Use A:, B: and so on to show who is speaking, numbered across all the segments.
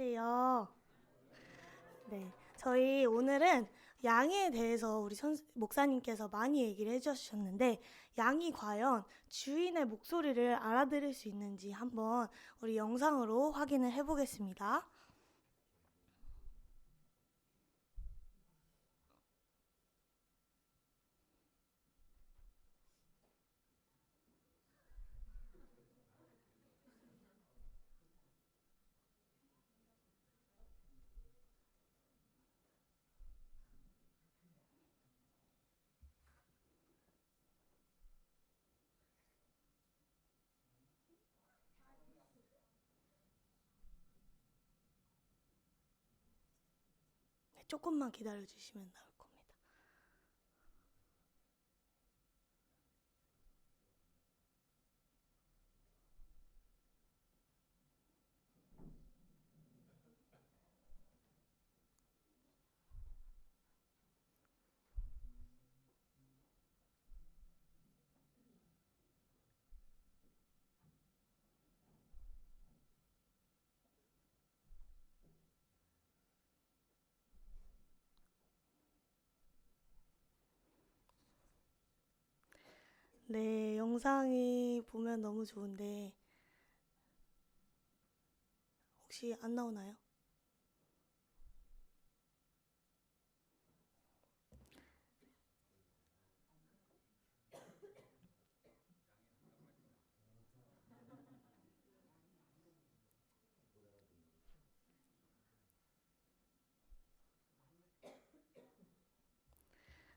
A: 안녕하세요. 네, 저희 오늘은 양에 대해서 우리 선, 목사님께서 많이 얘기를 해주셨는데 양이 과연 주인의 목소리를 알아들을 수 있는지 한번 우리 영상으로 확인을 해보겠습니다. 조금만 기다려 주시면 나올 네, 영상이 보면 너무 좋은데 혹시 안 나오나요?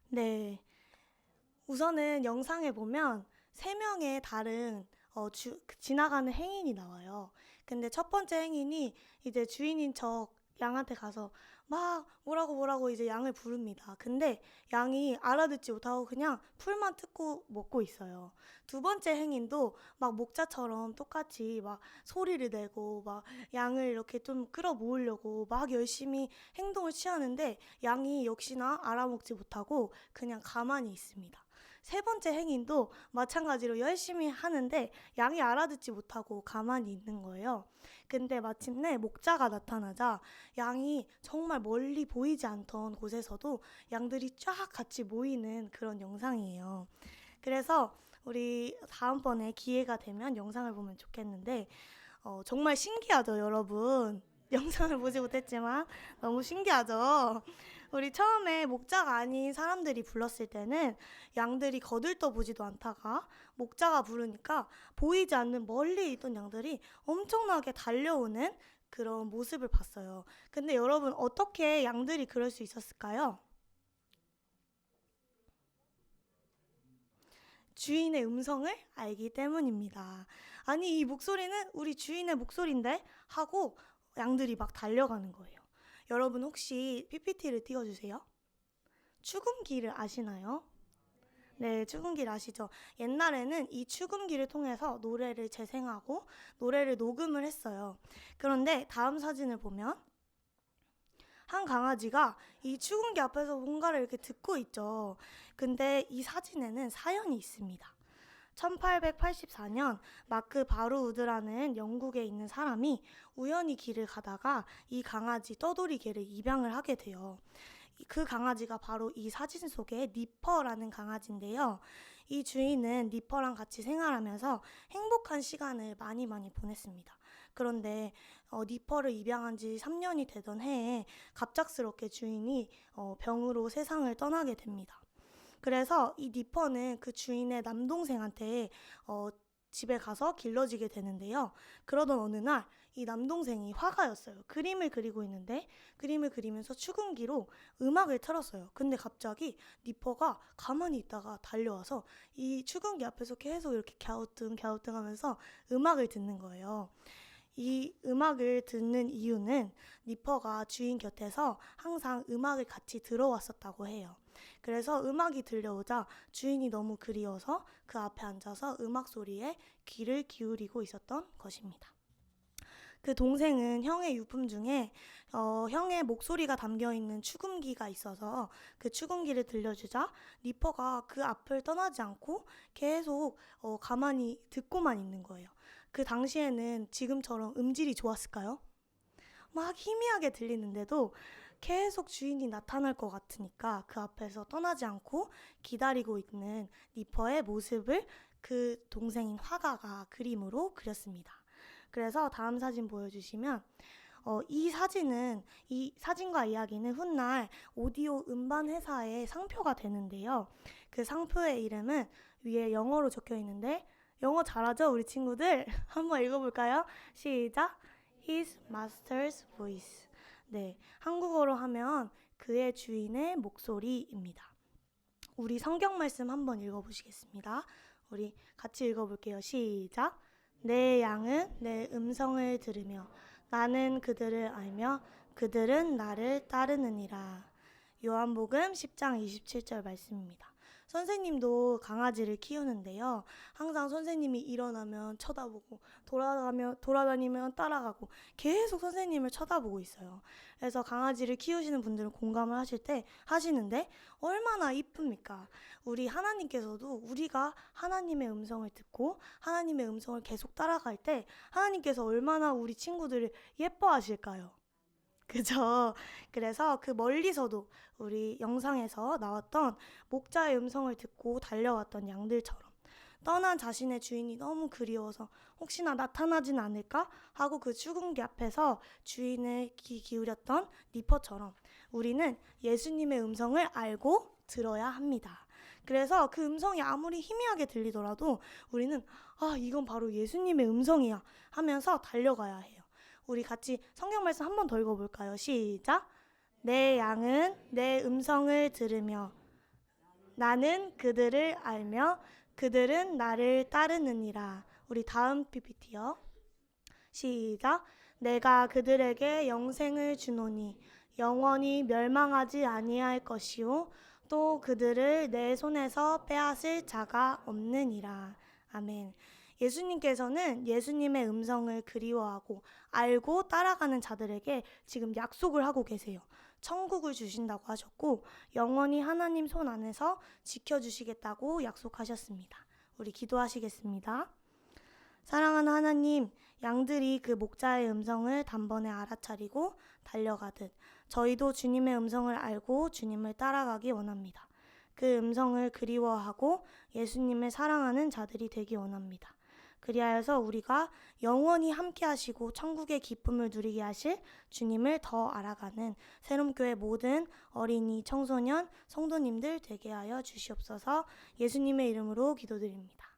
A: 네. 우선은 영상에 보면 세 명의 다른 어, 주, 지나가는 행인이 나와요. 근데 첫 번째 행인이 이제 주인인 척 양한테 가서 막 뭐라고 뭐라고 이제 양을 부릅니다. 근데 양이 알아듣지 못하고 그냥 풀만 뜯고 먹고 있어요. 두 번째 행인도 막 목자처럼 똑같이 막 소리를 내고 막 양을 이렇게 좀 끌어 모으려고 막 열심히 행동을 취하는데 양이 역시나 알아먹지 못하고 그냥 가만히 있습니다. 세 번째 행인도 마찬가지로 열심히 하는데 양이 알아듣지 못하고 가만히 있는 거예요. 근데 마침내 목자가 나타나자 양이 정말 멀리 보이지 않던 곳에서도 양들이 쫙 같이 모이는 그런 영상이에요. 그래서 우리 다음번에 기회가 되면 영상을 보면 좋겠는데 어, 정말 신기하죠, 여러분. 영상을 보지 못했지만 너무 신기하죠. 우리 처음에 목자가 아닌 사람들이 불렀을 때는 양들이 거들떠 보지도 않다가 목자가 부르니까 보이지 않는 멀리 있던 양들이 엄청나게 달려오는 그런 모습을 봤어요. 근데 여러분 어떻게 양들이 그럴 수 있었을까요? 주인의 음성을 알기 때문입니다. 아니, 이 목소리는 우리 주인의 목소리인데? 하고 양들이 막 달려가는 거예요. 여러분 혹시 PPT를 띄워주세요. 추금기를 아시나요? 네, 추금기를 아시죠? 옛날에는 이 추금기를 통해서 노래를 재생하고 노래를 녹음을 했어요. 그런데 다음 사진을 보면 한 강아지가 이 추궁기 앞에서 뭔가를 이렇게 듣고 있죠. 근데 이 사진에는 사연이 있습니다. 1884년 마크 바루우드라는 영국에 있는 사람이 우연히 길을 가다가 이 강아지 떠돌이 개를 입양을 하게 돼요. 이- 그 강아지가 바로 이 사진 속의 니퍼라는 강아지인데요. 이 주인은 니퍼랑 같이 생활하면서 행복한 시간을 많이 많이 보냈습니다. 그런데 어, 니퍼를 입양한 지 3년이 되던 해에 갑작스럽게 주인이 어, 병으로 세상을 떠나게 됩니다. 그래서 이 니퍼는 그 주인의 남동생한테 어, 집에 가서 길러지게 되는데요. 그러던 어느 날 이 남동생이 화가였어요. 그림을 그리고 있는데 그림을 그리면서 추궁기로 음악을 틀었어요. 근데 갑자기 니퍼가 가만히 있다가 달려와서 이 추궁기 앞에서 계속 이렇게 갸우뚱 갸우뚱 하면서 음악을 듣는 거예요. 이 음악을 듣는 이유는 니퍼가 주인 곁에서 항상 음악을 같이 들어왔었다고 해요. 그래서 음악이 들려오자 주인이 너무 그리워서 그 앞에 앉아서 음악 소리에 귀를 기울이고 있었던 것입니다. 그 동생은 형의 유품 중에 어, 형의 목소리가 담겨 있는 추금기가 있어서 그 추금기를 들려주자 니퍼가 그 앞을 떠나지 않고 계속 어, 가만히 듣고만 있는 거예요. 그 당시에는 지금처럼 음질이 좋았을까요? 막 희미하게 들리는데도 계속 주인이 나타날 것 같으니까 그 앞에서 떠나지 않고 기다리고 있는 니퍼의 모습을 그 동생인 화가가 그림으로 그렸습니다. 그래서 다음 사진 보여주시면 어, 이 사진은 이 사진과 이야기는 훗날 오디오 음반 회사의 상표가 되는데요. 그 상표의 이름은 위에 영어로 적혀 있는데 영어 잘하죠, 우리 친구들? 한번 읽어볼까요? 시작. His master's voice. 네, 한국어로 하면 그의 주인의 목소리입니다. 우리 성경 말씀 한번 읽어보시겠습니다. 우리 같이 읽어볼게요. 시작. 내 양은 내 음성을 들으며 나는 그들을 알며 그들은 나를 따르느니라. 요한복음 10장 27절 말씀입니다. 선생님도 강아지를 키우는데요. 항상 선생님이 일어나면 쳐다보고 돌아가며 돌아다니면 따라가고 계속 선생님을 쳐다보고 있어요. 그래서 강아지를 키우시는 분들은 공감을 하실 때 하시는데 얼마나 이쁩니까? 우리 하나님께서도 우리가 하나님의 음성을 듣고 하나님의 음성을 계속 따라갈 때 하나님께서 얼마나 우리 친구들을 예뻐하실까요? 그죠? 그래서 그 멀리서도 우리 영상에서 나왔던 목자의 음성을 듣고 달려왔던 양들처럼 떠난 자신의 주인이 너무 그리워서 혹시나 나타나진 않을까 하고 그개 앞에서 주인을 귀 기울였던 니퍼처럼 우리는 예수님의 음성을 알고 들어야 합니다. 그래서 그 음성이 아무리 희미하게 들리더라도 우리는 아, 이건 바로 예수님의 음성이야 하면서 달려가야 해요. 우리 같이 성경 말씀 한 번 더 읽어볼까요? 시작. 내 양은 내 음성을 들으며 나는 그들을 알며 그들은 나를 따르느니라. 우리 다음 PPT요. 시작. 내가 그들에게 영생을 주노니 영원히 멸망하지 아니할 것이요 또 그들을 내 손에서 빼앗을 자가 없느니라. 아멘. 예수님께서는 예수님의 음성을 그리워하고 알고 따라가는 자들에게 지금 약속을 하고 계세요. 천국을 주신다고 하셨고 영원히 하나님 손 안에서 지켜주시겠다고 약속하셨습니다. 우리 기도하시겠습니다. 사랑하는 하나님, 양들이 그 목자의 음성을 단번에 알아차리고 달려가듯 저희도 주님의 음성을 알고 주님을 따라가기 원합니다. 그 음성을 그리워하고 예수님을 사랑하는 자들이 되기 원합니다. 그리하여서 우리가 영원히 함께 하시고 천국의 기쁨을 누리게 하실 주님을 더 알아가는 새롬교회 모든 어린이, 청소년, 성도님들 되게 하여 주시옵소서 예수님의 이름으로 기도드립니다.